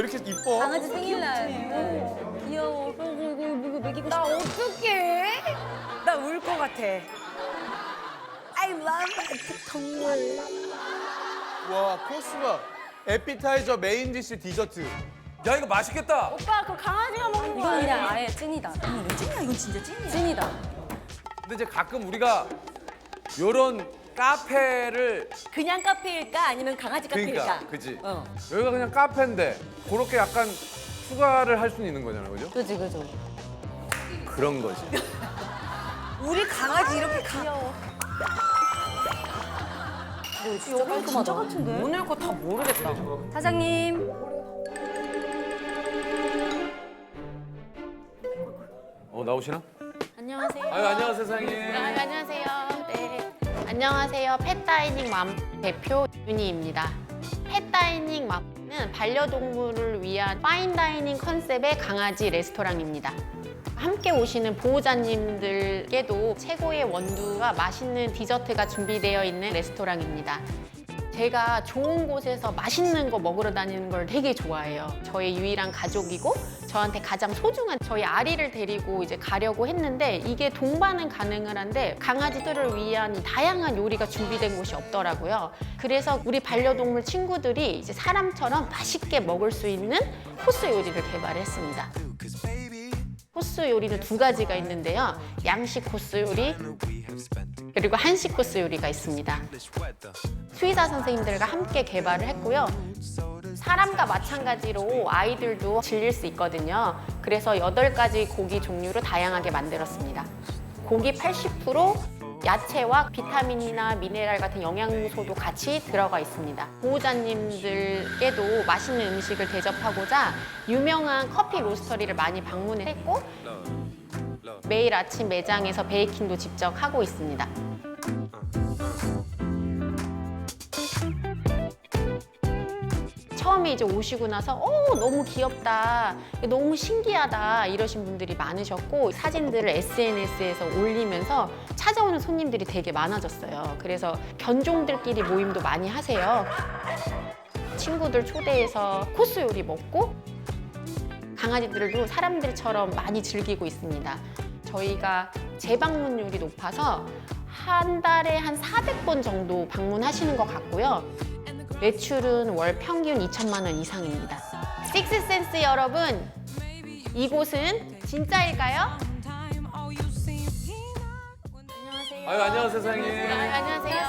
이렇게 이뻐? 강아지 생일날. 귀여워. 이거 이거 이거 이거 먹이고 나 싶다. 어떡해? 나 울 것 같아. I love 정말. 와 코스가 에피타이저 메인 디시 디저트. 야 이거 맛있겠다. 오빠 그 강아지가 먹는 거 이건 아니야? 아예 찐이다. 이거 찐이야? 이건 진짜 찐이야. 찐이다. 근데 이제 가끔 우리가 요런 카페를 그냥 카페일까 아니면 강아지 카페일까? 그러니까 그지. 어. 여기가 그냥 카페인데 그렇게 약간 추가를 할 수는 있는 거잖아, 그죠? 그지 그죠. 그런 거지. 우리 강아지 이렇게 귀여워. 진짜 깔끔하다. 오늘 거 다 모르겠다. 사장님. 어 나오시나? 안녕하세요. 아유 안녕하세요, 사장님. 아유, 안녕하세요. 네. 안녕하세요. 펫다이닝 맘 대표 윤희입니다. 펫다이닝 맘은 반려동물을 위한 파인다이닝 컨셉의 강아지 레스토랑입니다. 함께 오시는 보호자님들께도 최고의 원두와 맛있는 디저트가 준비되어 있는 레스토랑입니다. 제가 좋은 곳에서 맛있는 거 먹으러 다니는 걸 되게 좋아해요. 저의 유일한 가족이고 저한테 가장 소중한 저희 아리를 데리고 이제 가려고 했는데 이게 동반은 가능을 한데 강아지들을 위한 이 다양한 요리가 준비된 곳이 없더라고요. 그래서 우리 반려동물 친구들이 이제 사람처럼 맛있게 먹을 수 있는 코스 요리를 개발했습니다. 코스 요리는 두 가지가 있는데요. 양식 코스 요리 그리고 한식 코스 요리가 있습니다. 수의사 선생님들과 함께 개발을 했고요. 사람과 마찬가지로 아이들도 즐길 수 있거든요. 그래서 여덟 가지 고기 종류로 다양하게 만들었습니다. 고기 80%, 야채와 비타민이나 미네랄 같은 영양소도 같이 들어가 있습니다. 보호자님들께도 맛있는 음식을 대접하고자 유명한 커피 로스터리를 많이 방문했고 매일 아침 매장에서 베이킹도 직접 하고 있습니다. 처음에 이제 오시고 나서 어 너무 귀엽다. 너무 신기하다. 이러신 분들이 많으셨고 사진들을 SNS에서 올리면서 찾아오는 손님들이 되게 많아졌어요. 그래서 견종들끼리 모임도 많이 하세요. 친구들 초대해서 코스 요리 먹고 강아지들도 사람들처럼 많이 즐기고 있습니다. 저희가 재방문율이 높아서 한 달에 한 400번 정도 방문하시는 것 같고요 매출은 월 평균 2천만 원 이상입니다. 식스센스 여러분, 이곳은 진짜일까요? 안녕하세요. 아유 안녕하세요, 사장님. 아, 안녕하세요.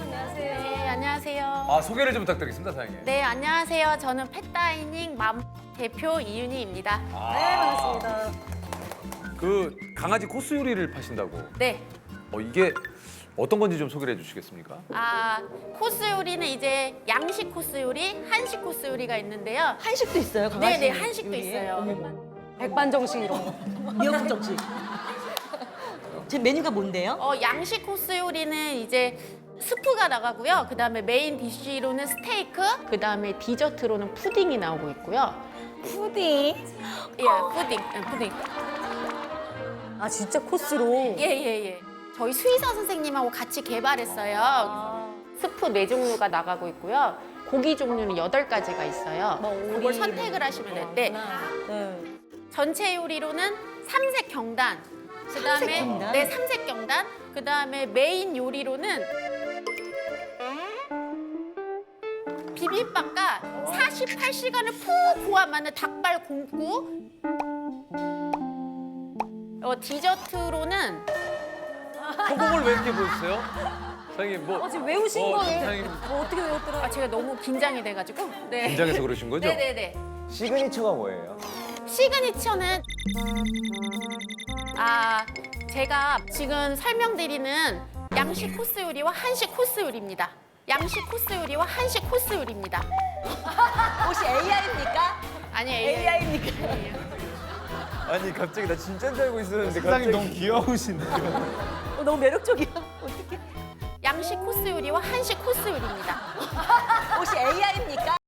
안녕하세요. 네, 안녕하세요. 아 소개를 좀 부탁드리겠습니다, 사장님. 네, 안녕하세요. 저는 펫다이닝 맘 대표 이윤희입니다. 네 반갑습니다. 그 강아지 코스 요리를 파신다고. 네. 어 이게 어떤 건지 좀 소개를 해주시겠습니까? 아, 코스 요리는 이제 양식 코스 요리, 한식 코스 요리가 있는데요. 한식도 있어요, 강아지. 네, 네, 한식도 있어요. 백반 정식 이런 거. 미역국 정식. 제 메뉴가 뭔데요? 어, 양식 코스 요리는 이제 스프가 나가고요. 그 다음에 메인 디쉬로는 스테이크, 그 다음에 디저트로는 푸딩이 나오고 있고요. 푸딩. 예, 푸딩, 예, 푸딩. 아 진짜 코스로. 예, 예, 예. 저희 수의사 선생님하고 같이 개발했어요. 스프 네 종류가 나가고 있고요. 고기 종류는 여덟 가지가 있어요. 그걸 선택을 하시면 되는데 네. 전체 요리로는 삼색 경단, 그다음에 경단? 네 삼색 경단, 그다음에 메인 요리로는 비빔밥과 48시간을 푹 구워만은 닭발 곰국. 어, 디저트로는 소금을 왜 이렇게 보여주세요? 사장님 뭐어 지금 외우신 어, 거예요? 사장님 뭐 어떻게 외웠더라? 아, 제가 너무 긴장이 돼가지고 네. 긴장해서 그러신 거죠? 네네네. 시그니처가 뭐예요? 시그니처는 아 제가 지금 설명드리는 양식 코스 요리와 한식 코스 요리입니다. 양식 코스 요리와 한식 코스 요리입니다. 혹시 AI입니까? 아니 AI입니까? 아니 갑자기 나 진짜인 줄 알고 있었는데 사장님 갑자기 너무 귀여우신데요. 어, 너무 매력적이야. 어떡해. 양식 코스 요리와 한식 코스 요리입니다. 혹시 AI입니까?